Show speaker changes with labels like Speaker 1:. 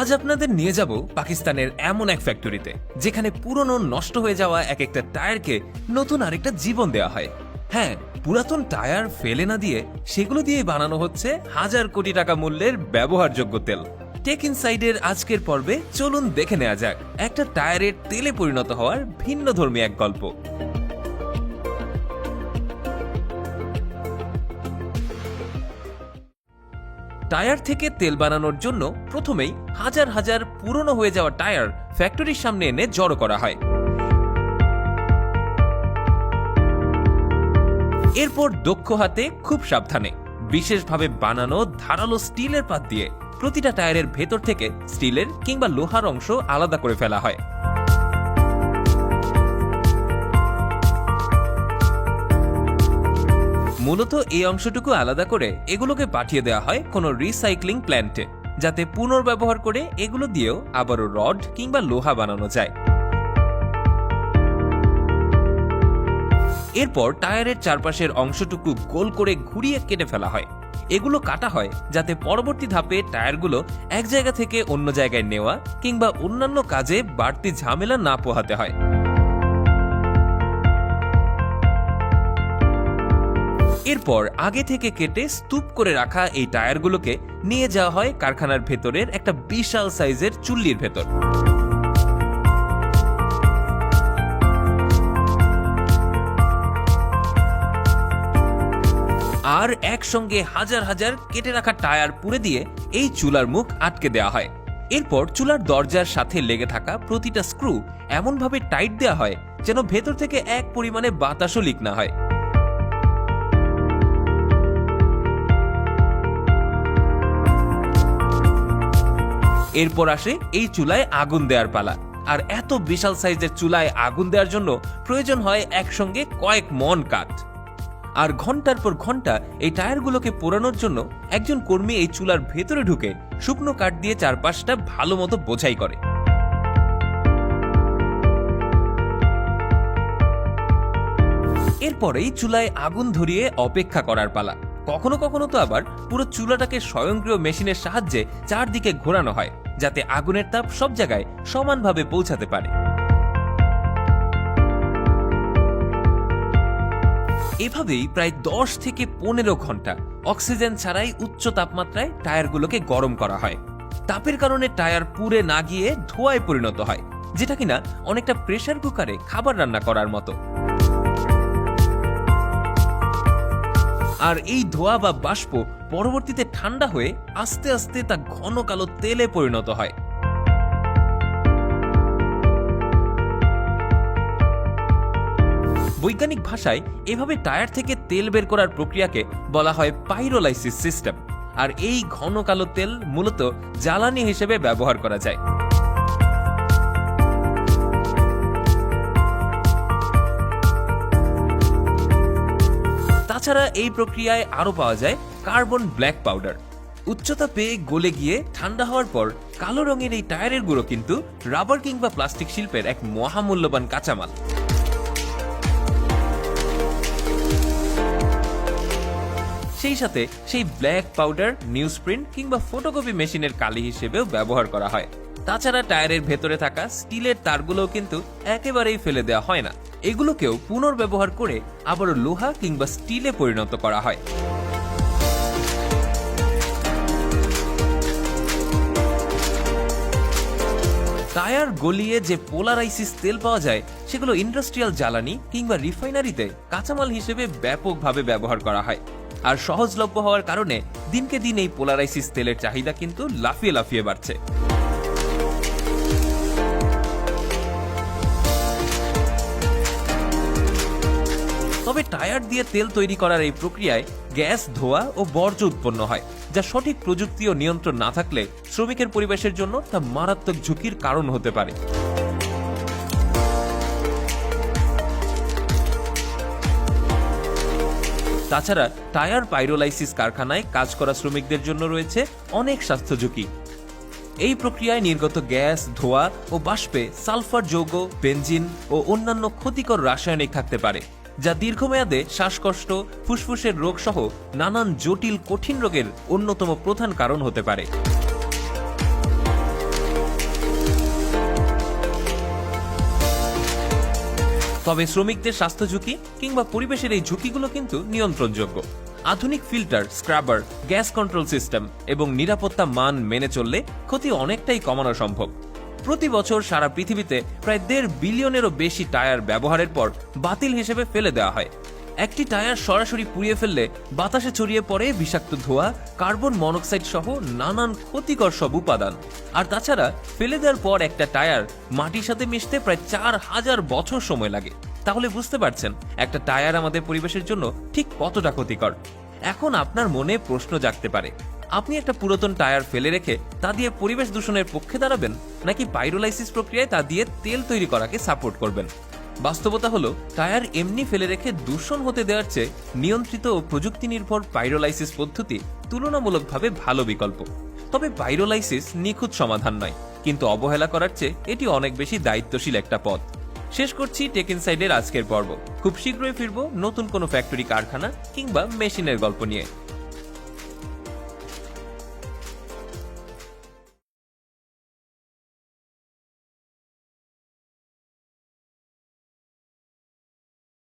Speaker 1: আজ আপনাদের নিয়ে যাব পাকিস্তানের এমন এক ফ্যাক্টরিতে যেখানে পুরনো নষ্ট হয়ে যাওয়া এক একটা টায়ারকে নতুন আরেকটা জীবন দেওয়া হয়। হ্যাঁ পুরাতন টায়ার ফেলে না দিয়ে সেগুলো দিয়ে বানানো হচ্ছে হাজার কোটি টাকা মূল্যের ব্যবহারযোগ্য তেল। টেক ইনসাইডের আজকের পর্বে চলুন দেখে নেওয়া যাক, একটা টায়ারের তেলে পরিণত হওয়ার ভিন্ন ধর্মী এক গল্প। টায়ার থেকে তেল বানানোর জন্য প্রথমেই হাজার হাজার পুরনো হয়ে যাওয়া টায়ার ফ্যাক্টরির সামনে এনে জড়ো করা হয়। এরপর দক্ষ হাতে খুব সাবধানে, বিশেষভাবে বানানো ধারালো স্টিলের পাত দিয়ে প্রতিটা টায়ারের ভেতর থেকে স্টিলের কিংবা লোহার অংশ আলাদা করে ফেলা হয়। মূলত এই অংশটুকু আলাদা করে এগুলোকে পাঠিয়ে দেওয়া হয় কোনো রিসাইক্লিং প্ল্যান্টে যাতে পুনর্ব্যবহার করে এগুলো দিয়েও আবারও রড কিংবা লোহা বানানো যায়। এরপর টায়ারের চারপাশের অংশটুকু গোল করে ঘুরিয়ে কেটে ফেলা হয়। এগুলো কাটা হয় যাতে পরবর্তী ধাপে টায়ারগুলো এক জায়গা থেকে অন্য জায়গায় নেওয়া কিংবা অন্যান্য কাজে বাড়তি ঝামেলা না পোহাতে হয়। এরপর আগে থেকে কেটে স্তূপ করে রাখা এই টায়ারগুলোকে নিয়ে যাওয়া হয় কারখানার ভেতরের একটা বিশাল সাইজের চুল্লির ভেতর। আর একসঙ্গে হাজার হাজার কেটে রাখা টায়ার পুড়ে দিয়ে এই চুলার মুখ আটকে দেওয়া হয়। এরপর চুলার দরজার সাথে লেগে থাকা প্রতিটা স্ক্রু এমনভাবে টাইট দেওয়া হয় যেন ভেতর থেকে এক পরিমাণে বাতাসও লিক না হয়। এরপর আসে এই চুলায় আগুন দেওয়ার পালা। আর এত বিশাল সাইজের চুলায় আগুন দেওয়ার জন্য প্রয়োজন হয় একসঙ্গে কয়েক মন কাঠ। আর ঘণ্টার পর ঘণ্টা এই টায়ারগুলোকে পোড়ানোর জন্য একজন কর্মী এই চুলার ভেতরে ঢুকে শুকনো কাঠ দিয়ে চারপাশটা ভালো মতো বোঝাই করে। এরপরেই চুলায় আগুন ধরিয়ে অপেক্ষা করার পালা। কখনো কখনো তো আবার পুরো চুলাটাকে স্বয়ংক্রিয় মেশিনের সাহায্যে চারদিকে ঘোরানো হয়, যাতে আগুনের তাপ সব জায়গায় সমানভাবে পৌঁছাতে পারে। এভাবেই প্রায় দশ থেকে পনেরো ঘণ্টা অক্সিজেন ছাড়াই উচ্চ তাপমাত্রায় টায়ারগুলোকে গরম করা হয়। তাপের কারণে টায়ার পুড়ে না গিয়ে ধোঁয়ায় পরিণত হয়, যেটা কিনা অনেকটা প্রেশার কুকারে খাবার রান্না করার মতো। আর এই ধোয়া বা বাষ্প পরবর্তীতে ঠান্ডা হয়ে আস্তে আস্তে তা ঘন কালো তেলে পরিণত হয়। বৈজ্ঞানিক ভাষায় এভাবে টায়ার থেকে তেল বের করার প্রক্রিয়াকে বলা হয় পাইরোলাইসিস সিস্টেম। আর এই ঘন কালো তেল মূলত জ্বালানি হিসেবে ব্যবহার করা যায়। তাছাড়া এই প্রক্রিয়ায় আরও পাওয়া যায় কার্বন ব্ল্যাক পাউডার। উচ্চতা পেয়ে গলে গিয়ে ঠান্ডা হওয়ার পর কালো রঙের এই টায়ারের গুঁড়ো কিন্তু রাবার কিংবা প্লাস্টিক শিল্পের এক মহামূল্যবান কাঁচামাল। সেই সাথে সেই ব্ল্যাক পাউডার নিউজ প্রিন্ট কিংবা ফটোকপি মেশিনের কালি হিসেবেও ব্যবহার করা হয়। তাছাড়া টায়ারের ভেতরে থাকা স্টিলের তারগুলোও কিন্তু একেবারেই ফেলে দেওয়া হয় না। এগুলোকেও পুনর্ব্যবহার করে আবারও লোহা কিংবা স্টিলে পরিণত করা হয়। টায়ার গলিয়ে যে পোলারাইসিস তেল পাওয়া যায়, সেগুলো ইন্ডাস্ট্রিয়াল জ্বালানি কিংবা রিফাইনারিতে কাঁচামাল হিসেবে ব্যাপকভাবে ব্যবহার করা হয়। আর সহজলভ্য হওয়ার কারণে দিনকে দিন এই পোলারাইসিস তেলের চাহিদা কিন্তু লাফিয়ে লাফিয়ে বাড়ছে। তবে টায়ার দিয়ে তেল তৈরি করার এই প্রক্রিয়ায় গ্যাস, ধোয়া ও বর্জ্য উৎপন্ন হয়, যা সঠিক প্রযুক্তি ও নিয়ন্ত্রণ না থাকলে শ্রমিকের পরিবেশের জন্য তা মারাত্মক ঝুঁকির কারণ হতে পারে। তাছাড়া টায়ার পাইরোলাইসিস কারখানায় কাজ করা শ্রমিকদের জন্য রয়েছে অনেক স্বাস্থ্য ঝুঁকি। এই প্রক্রিয়ায় নির্গত গ্যাস, ধোঁয়া ও বাষ্পে সালফার যৌগ বেঞ্জিন ও অন্যান্য ক্ষতিকর রাসায়নিক থাকতে পারে। যা দীর্ঘমেয়াদে শ্বাসকষ্ট, ফুসফুসের রোগ সহ নানান জটিল, কঠিন রোগের অন্যতম প্রধান কারণ হতে পারে। তবে শ্রমিকদের স্বাস্থ্য ঝুঁকি কিংবা পরিবেশের এই ঝুঁকিগুলো কিন্তু নিয়ন্ত্রণযোগ্য। আধুনিক filter, scrubber, gas control system এবং নিরাপত্তা মান মেনে চললে ক্ষতি অনেকটাই কমানো সম্ভব। প্রতি বছর সারা পৃথিবীতে প্রায় দেড় বিলিয়নেরও বেশি টায়ার ব্যবহারের পর বাতিল হিসেবে ফেলে দেওয়া হয়। একটি টায়ার সরাসরি পুড়িয়ে ফেললে বাতাসে ছড়িয়ে পড়ে বিষাক্ত ধোঁয়া, কার্বন মনোক্সাইড সহ নানান ক্ষতিকর সব উপাদান। আর তাছাড়া ফেলে দেওয়ার পর একটা টায়ার মাটির সাথে মিশতে প্রায় চার হাজার বছর সময় লাগে। তাহলে বুঝতে পারছেন একটা টায়ার আমাদের পরিবেশের জন্য ঠিক কতটা ক্ষতিকর। এখন আপনার মনে প্রশ্ন জাগতে পারে আপনি একটা পুরাতন টায়ার ফেলে রেখে তা দিয়ে পরিবেশ দূষণের পক্ষে দাঁড়াবেন, নাকি পাইরোলাইসিস প্রক্রিয়ায় তা দিয়ে তেল তৈরি করাকে সাপোর্ট করবেন? বাস্তবতা হলো, টায়ার এমনি ফেলে রেখে দূষণ হতে দেওয়ার চেয়ে নিয়ন্ত্রিত ও প্রযুক্তি নির্ভর পাইরোলাইসিস পদ্ধতি তুলনামূলকভাবে ভালো বিকল্প। তবে পাইরোলাইসিস নিখুঁত সমাধান নয়, কিন্তু অবহেলা করার চেয়ে এটি অনেক বেশি দায়িত্বশীল একটা পথ। শেষ করছি টেক ইনসাইডের আজকের পর্ব। খুব শীঘ্রই ফিরবো নতুন কোনো ফ্যাক্টরি কারখানা কিংবা মেশিনের গল্প নিয়ে।